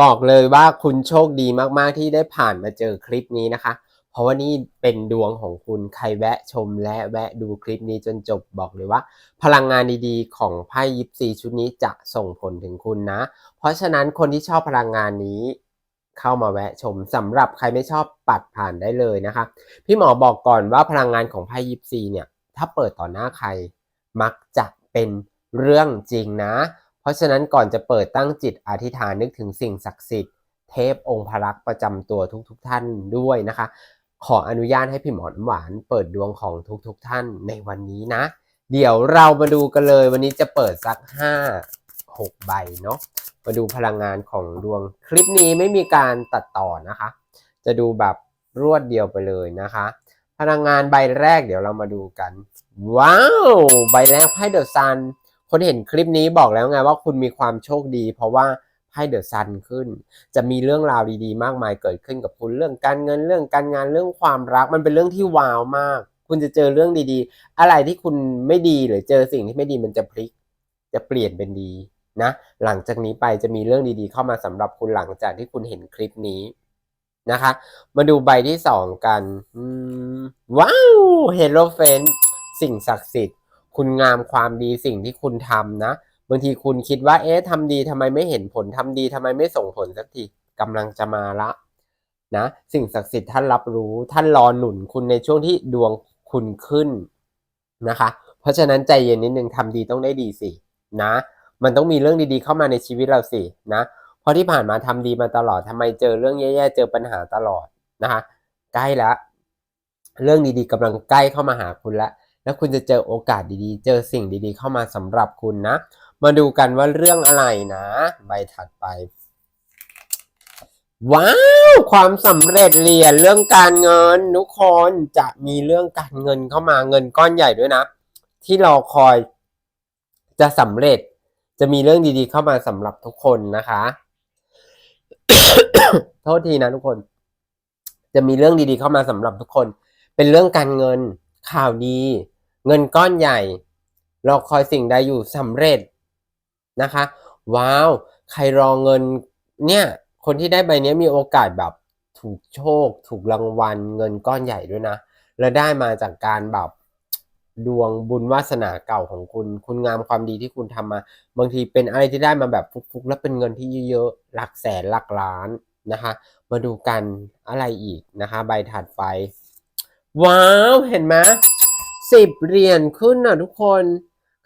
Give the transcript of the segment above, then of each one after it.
บอกเลยว่าคุณโชคดีมากๆที่ได้ผ่านมาเจอคลิปนี้นะคะ เพราะว่านี่เป็นดวงของคุณใครแวะชมและแวะดูคลิปนี้จนจบบอกเลยว่า พลังงานดีๆ ของไพ่ยิปซีชุดนี้จะส่งผลถึงคุณนะ เพราะฉะนั้นคนที่ชอบพลังงานนี้เข้ามาแวะชมสำหรับใครไม่ชอบปัดผ่านได้เลยนะคะ พี่หมอบอกก่อนว่าพลังงานของไพ่ยิปซีเนี่ยถ้าเปิดต่อหน้าใคร มักจะเป็นเรื่องจริงนะ ราะฉะนั้นก่อนจะเปิดตั้งจิตอธิษฐานนึกถึงสิ่งศักดิ์สิทธิ์เทพองค์พระรักษ์ประจำตัวทุกๆทท่านด้วยนะคะ ขออนุญาตให้พี่หมอนหวานเปิดดวงของทุกๆทท่านในวันนี้นะ เดี๋ยวเรามาดูกันเลย วันนี้จะเปิดสัก 5 6 ใบเนาะมาดูพลังงานของดวงคลิปนี้ไม่มีการตัดต่อนะคะ จะดูแบบรวดเดียวไปเลยนะคะ พลังงานใบแรกเดี๋ยวเรามาดูกัน ว้าว ใบแรกไพ่เดอะซัน คนเห็นคลิปนี้บอกแล้วไงว่าคุณมีความโชคดี เพราะว่าไพ่เดอะซันขึ้น จะมีเรื่องราวดีๆ มากมายเกิดขึ้นกับคุณเรื่องการเงินเรื่องการงานเรื่องความรัก มันเป็นเรื่องที่ว้าวมาก คุณจะเจอเรื่องดีๆ อะไรที่คุณไม่ดีหรือเจอสิ่งที่ไม่ดีมันจะพลิก จะเปลี่ยนเป็นดีนะหลังจากนี้ไปจะมีเรื่องดีๆ เข้ามาสำหรับคุณหลังจากที่คุณเห็นคลิปนี้นะคะ มาดูใบที่สองกันว้าวเฮโรเฟนสิ่งศักดิ์สิทธิ์ คุณงามความดีสิ่งที่คุณทำนะบางทีคุณคิดว่า เอ๊ะทำดีทำไมไม่เห็นผลทำดีทำไมไม่ส่งผลสักทีกำลังจะมาละนะสิ่งศักดิ์สิทธิ์ท่านรับรู้ท่านรอหนุนคุณในช่วงที่ดวงคุณขึ้นนะคะ เพราะฉะนั้นใจเย็นนิดนึงทำดีต้องได้ดีสินะ มันต้องมีเรื่องดีๆ เข้ามาในชีวิตเราสินะเพราะที่ผ่านมาทำดีมาตลอดทำไมเจอเรื่องแย่ๆเจอปัญหาตลอดนะคะ ใกล้ล้วเรื่องดีๆกำลังใกล้เข้ามาหาคุณล้ว แล้วคุณจะเจอโอกาสดีๆ เจอสิ่งดีๆ เข้ามาสำหรับคุณนะ มาดูกันว่าเรื่องอะไรนะ ใบถัดไป ว้าว ความสำเร็จเรียนเรื่องการเงินทุกคนจะมีเรื่องการเงินเข้ามาเงินก้อนใหญ่ด้วยนะ ที่รอคอยจะสำเร็จจะมีเรื่องดีๆเข้ามาสำหรับทุกคนนะคะ โทษทีนะทุกคน จะมีเรื่องดีๆเข้ามาสำหรับทุกคน เป็นเรื่องการเงินข่าวดี เงินก้อนใหญ่ รอคอยสิ่งใดอยู่สำเร็จนะคะ ว้าว ใครรอเงินเนี่ย คนที่ได้ใบเนี้ยมีโอกาสแบบถูกโชค ถูกรางวัล เงินก้อนใหญ่ด้วยนะ และได้มาจากการแบบดวงบุญวาสนาเก่าของคุณ คุณงามความดีที่คุณทำมา บางทีเป็นอะไรที่ได้มาแบบฟุกๆ แล้วเป็นเงินที่เยอะๆ หลักแสนหลักล้านนะคะ มาดูกันอะไรอีกนะคะ ใบถัดไป ว้าว เห็นไหม สิบเหรียญขึ้นนะทุกคน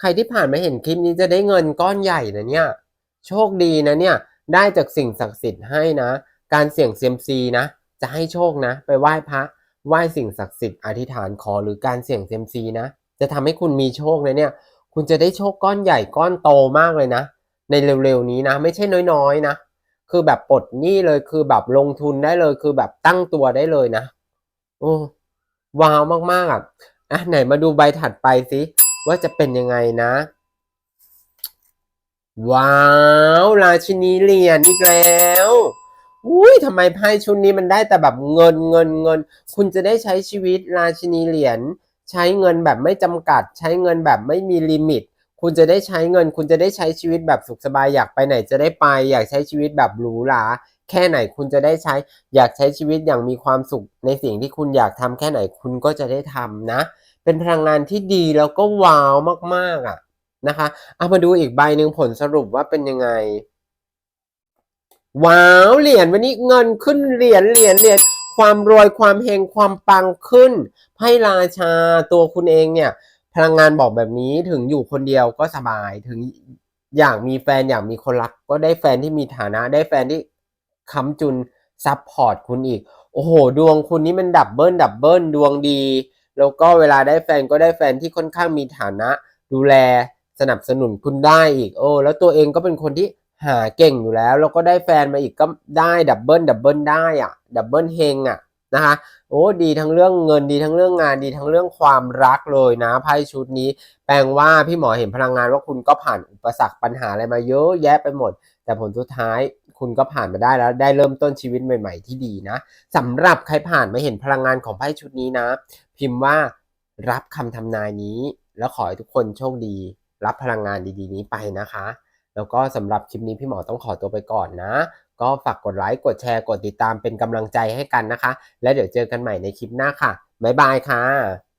ใครที่ผ่านมาเห็นคลิปนี้จะได้เงินก้อนใหญ่นะเนี่ย โชคดีนะเนี่ย ได้จากสิ่งศักดิ์สิทธิ์ให้นะ การเสี่ยงเซียมซีนะ จะให้โชคนะ ไปไหว้พระ ไหว้สิ่งศักดิ์สิทธิ์อธิษฐานขอหรือการเสี่ยงเซียมซีนะ จะทำให้คุณมีโชคนะเนี่ย คุณจะได้โชคก้อนใหญ่ก้อนโตมากเลยนะ ในเร็วๆนี้นะ ไม่ใช่น้อยๆนะ คือแบบปลดหนี้เลย คือแบบลงทุนได้เลย คือแบบตั้งตัวได้เลยนะ โอ้ว้าวมากๆอะ อะไหนมาดูใบถัดไปสิว่าจะเป็นยังไงนะ ว้าว ราชินีเหรียญอีกแล้วอุ้ยทำไมไพ่ชุดนี้มันได้แต่แบบเงินเงินเงิน คุณจะได้ใช้ชีวิตราชินีเหรียญใช้เงินแบบไม่จำกัด ใช้เงินแบบไม่มีลิมิต คุณจะได้ใช้เงิน คุณจะได้ใช้ชีวิตแบบสุขสบายอยากไปไหนจะได้ไป อยากใช้ชีวิตแบบหรูหรา แค่ไหนคุณจะได้ใช้ อยากใช้ชีวิตอย่างมีความสุขในสิ่งที่คุณอยากทำแค่ไหนคุณก็จะได้ทำนะ เป็นพลังงานที่ดีแล้วก็ว้าวมากๆอะนะคะเอามาดูอีกใบหนึ่งผลสรุปว่าเป็นยังไง ว้าวเหรียญวันนี้เงินขึ้นเหรียญเหรียญเหรียญความรวยความเฮงความปังขึ้นไพ่ราชาตัวคุณเองเนี่ย พลังงานบอกแบบนี้ถึงอยู่คนเดียวก็สบายถึงอยากมีแฟนอยากมีคนรัก ก็ได้แฟนที่มีฐานะได้แฟนที่ ค้ำจุนซับพอร์ตคุณอีก โอ้โห ดวงคุณนี่มันดับเบิลดับเบิลดวงดี แล้วก็เวลาได้แฟนก็ได้แฟนที่ค่อนข้างมีฐานะ ดูแลสนับสนุนคุณได้อีกโอ้แล้วตัวเองก็เป็นคนที่หาเก่งอยู่แล้ว แล้วก็ได้แฟนมาอีกก็ได้ดับเบิลดับเบิลได้อะดับเบิลเฮงอะนะคะโอ้ดีทั้งเรื่องเงินดีทั้งเรื่องงานดีทั้งเรื่องความรักเลยนะไพ่ชุดนี้ แปลว่าพี่หมอเห็นพลังงานว่าคุณก็ผ่านอุปสรรคปัญหาอะไรมาเยอะแยะไปหมดแต่ผลสุดท้ายคุณก็ผ่านมาได้แล้วได้เริ่มต้นชีวิตใหม่ ๆ ที่ดีนะสำหรับใครผ่านมาเห็นพลังงานของไพ่ชุดนี้นะ พิมพ์ว่ารับคำทำนายนี้ แล้วขอให้ทุกคนโชคดี รับพลังงานดีๆ นี้ไปนะคะ แล้วก็สำหรับคลิปนี้พี่หมอต้องขอตัวไปก่อนนะ ก็ฝากกดไลค์กดแชร์กดติดตามเป็นกำลังใจให้กันนะคะ และเดี๋ยวเจอกันใหม่ในคลิปหน้าค่ะบ๊ายบายค่ะ